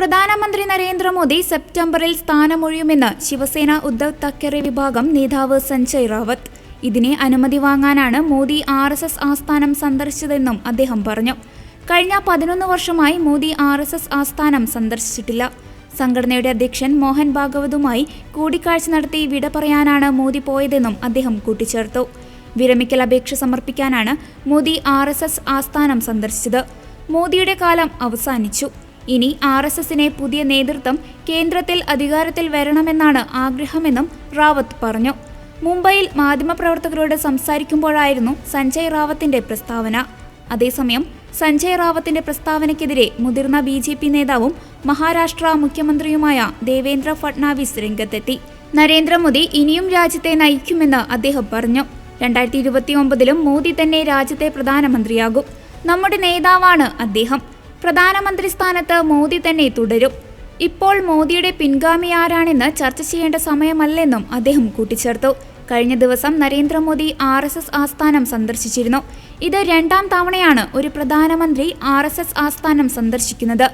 പ്രധാനമന്ത്രി നരേന്ദ്രമോദി സെപ്റ്റംബറിൽ സ്ഥാനമൊഴിയുമെന്ന് ശിവസേന ഉദ്ധവ് താക്കറെ വിഭാഗം നേതാവ് സഞ്ജയ് റാവത്ത്. ഇതിനെ അനുമതി വാങ്ങാനാണ് മോദി ആർ എസ് എസ് ആസ്ഥാനം സന്ദർശിച്ചതെന്നും അദ്ദേഹം പറഞ്ഞു. കഴിഞ്ഞ പതിനൊന്ന് വർഷമായി മോദി ആർ എസ് എസ് ആസ്ഥാനം സന്ദർശിച്ചിട്ടില്ല. സംഘടനയുടെ അധ്യക്ഷൻ മോഹൻ ഭാഗവതുമായി കൂടിക്കാഴ്ച നടത്തി വിട പറയാനാണ് മോദി പോയതെന്നും അദ്ദേഹം കൂട്ടിച്ചേർത്തു. വിരമിക്കൽ അപേക്ഷ സമർപ്പിക്കാനാണ് മോദി ആർ ആസ്ഥാനം സന്ദർശിച്ചത്. മോദിയുടെ കാലം അവസാനിച്ചു. ഇനി ആർ എസ് എസിനെ പുതിയ നേതൃത്വം കേന്ദ്രത്തിൽ അധികാരത്തിൽ വരണമെന്നാണ് ആഗ്രഹമെന്നും റാവത്ത് പറഞ്ഞു. മുംബൈയിൽ മാധ്യമപ്രവർത്തകരോട് സംസാരിക്കുമ്പോഴായിരുന്നു സഞ്ജയ് റാവത്തിന്റെ പ്രസ്താവന. അതേസമയം സഞ്ജയ് റാവത്തിന്റെ പ്രസ്താവനയ്ക്കെതിരെ മുതിർന്ന ബി ജെ പി നേതാവും മഹാരാഷ്ട്ര മുഖ്യമന്ത്രിയുമായ ദേവേന്ദ്ര ഫട്നാവിസ് രംഗത്തെത്തി. നരേന്ദ്രമോദി ഇനിയും രാജ്യത്തെ നയിക്കുമെന്ന് അദ്ദേഹം പറഞ്ഞു. രണ്ടായിരത്തി ഇരുപത്തിയൊമ്പതിലും മോദി തന്നെ രാജ്യത്തെ പ്രധാനമന്ത്രിയാകും. നമ്മുടെ നേതാവാണ് അദ്ദേഹം. പ്രധാനമന്ത്രി സ്ഥാനത്ത് മോദി തന്നെ തുടരും. ഇപ്പോൾ മോദിയുടെ പിൻഗാമി ആരാണെന്ന് ചർച്ച ചെയ്യേണ്ട സമയമല്ലെന്നും അദ്ദേഹം കൂട്ടിച്ചേർത്തു. കഴിഞ്ഞ ദിവസം നരേന്ദ്രമോദി ആർ എസ് എസ് ആസ്ഥാനം സന്ദർശിച്ചിരുന്നു. ഇത് രണ്ടാം തവണയാണ് ഒരു പ്രധാനമന്ത്രി ആർ എസ് എസ് ആസ്ഥാനം സന്ദർശിക്കുന്നത്.